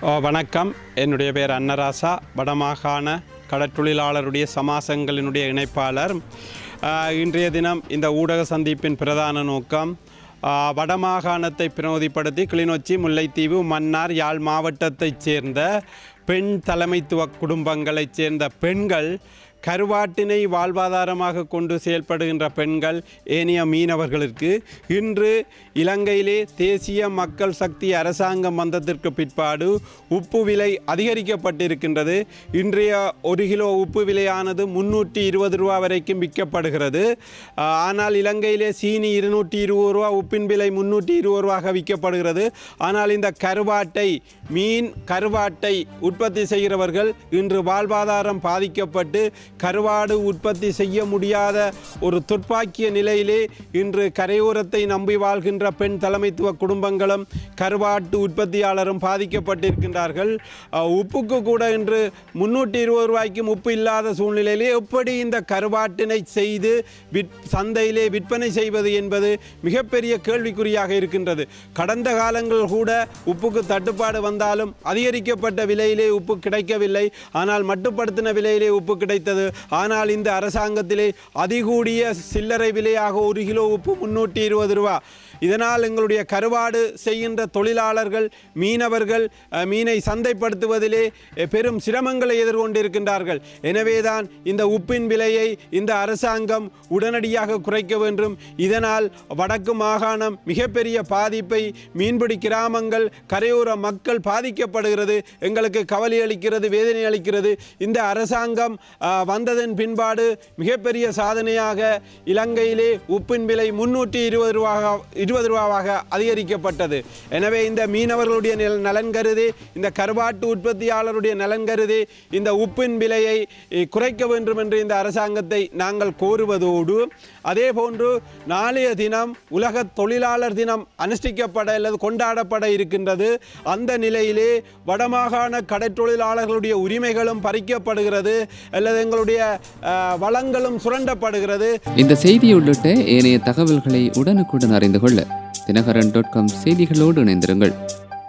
வணக்கம். என்னுடைய பேர் அன்னராசா. வடமாகாண கடற்றொழிலாளருடைய சமாசங்களினுடைய இணைப்பாளர். இன்றைய தினம் இந்த ஊடக சந்திப்பின் பிரதான நோக்கம் வடமாகாணத்தை பிரதிப்படுத்தி கிளிநொச்சி முல்லைத்தீவு மன்னார் யாழ் மாவட்டத்தைச் சேர்ந்த பெண் தலைமைத்துவ குடும்பங்களைச் சேர்ந்த பெண்கள் கருவாட்டினை வாழ்வாதாரமாக கொண்டு செயல்படுகின்ற பெண்கள் ஏனைய மீனவர்களுக்கு இன்று இலங்கையிலே தேசிய மக்கள் சக்தி அரசாங்கம் வந்ததற்கு பிற்பாடு உப்பு விலை அதிகரிக்கப்பட்டிருக்கின்றது. இன்றைய ஒரு கிலோ உப்பு விலையானது முன்னூற்றி இருபது ரூபா வரைக்கும் விற்கப்படுகிறது. ஆனால் இலங்கையிலே சீனி இருநூற்றி இருபது ரூபா உப்பின் விலை முன்னூற்றி இருபது ரூபாக விற்கப்படுகிறது. ஆனால் இந்த கருவாட்டை மீன் கருவாட்டை உற்பத்தி செய்கிறவர்கள் இன்று வாழ்வாதாரம் பாதிக்கப்பட்டு கருவாடு உற்பத்தி செய்ய முடியாத ஒரு துர்ப்பாக்கிய நிலையிலே இன்று கரையோரத்தை நம்பி வாழ்கின்ற பெண் தலைமைத்துவ குடும்பங்களும் கருவாட்டு உற்பத்தியாளரும் பாதிக்கப்பட்டிருக்கின்றார்கள். உப்புக்கு கூட இன்று முன்னூற்றி இருபது ரூபாய்க்கும் உப்பு இல்லாத சூழ்நிலையிலே எப்படி இந்த கருவாட்டினை செய்து விற் சந்தையிலே விற்பனை செய்வது என்பது மிகப்பெரிய கேள்விக்குறியாக இருக்கின்றது. கடந்த காலங்கள் கூட உப்புக்கு தட்டுப்பாடு வந்தாலும் அதிகரிக்கப்பட்ட விலையிலே உப்பு கிடைக்கவில்லை. ஆனால் மட்டுப்படுத்தின விலையிலே உப்பு கிடைத்தது ஆனால் இந்த அரசாங்கத்திலே அதிகூடிய சில்லறை விலையாக ஒரு கிலோ உப்பு முன்னூற்றி இருபது ரூபா. இதனால் எங்களுடைய கருவாடு செய்கின்ற தொழிலாளர்கள் மீனவர்கள் மீனை சந்தைப்படுத்துவதிலே பெரும் சிரமங்களை எதிர்கொண்டிருக்கின்றார்கள். எனவேதான் இந்த உப்பின் விலையை இந்த அரசாங்கம் உடனடியாக குறைக்க வேண்டும். இதனால் வடக்கு மாகாணம் மிகப்பெரிய பாதிப்பை மீன்பிடி கிராமங்கள் கரையோர மக்கள் பாதிக்கப்படுகிறது. எங்களுக்கு கவலை அளிக்கிறது வேதனை அளிக்கிறது. இந்த அரசாங்கம் வந்ததன் பின்பாடு மிகப்பெரிய சாதனையாக இலங்கையிலே உப்பின் விலை முன்னூற்றி இருபது ரூபாக இருபது ரூபாவாக அதிகரிக்கப்பட்டது. எனவே இந்த மீனவர்களுடைய நலன் கருதி இந்த கருவாட்டு உற்பத்தியாளருடைய நலன் கருதி இந்த உப்பின் விலையை குறைக்க வேண்டும் என்று இந்த அரசாங்கத்தை நாங்கள் கோருவதோடு அதே போன்று நாளைய தினம் உலக தொழிலாளர் தினம் அனுஷ்டிக்கப்பட அல்லது கொண்டாடப்பட இருக்கின்றது. அந்த நிலையிலே வடமாகாண கடற்றொழிலாளர்களுடைய உரிமைகளும் பறிக்கப்படுகிறது. அல்லது எங்களுடைய வளங்களும் சுரண்டப்படுகிறது. இந்த செய்தி உள்ளிட்ட ஏனைய தகவல்களை உடனுக்குடன் அறிந்து கொள்ள தினகரன் டாட் காம் செய்திகளோடு இணைந்திருங்கள்.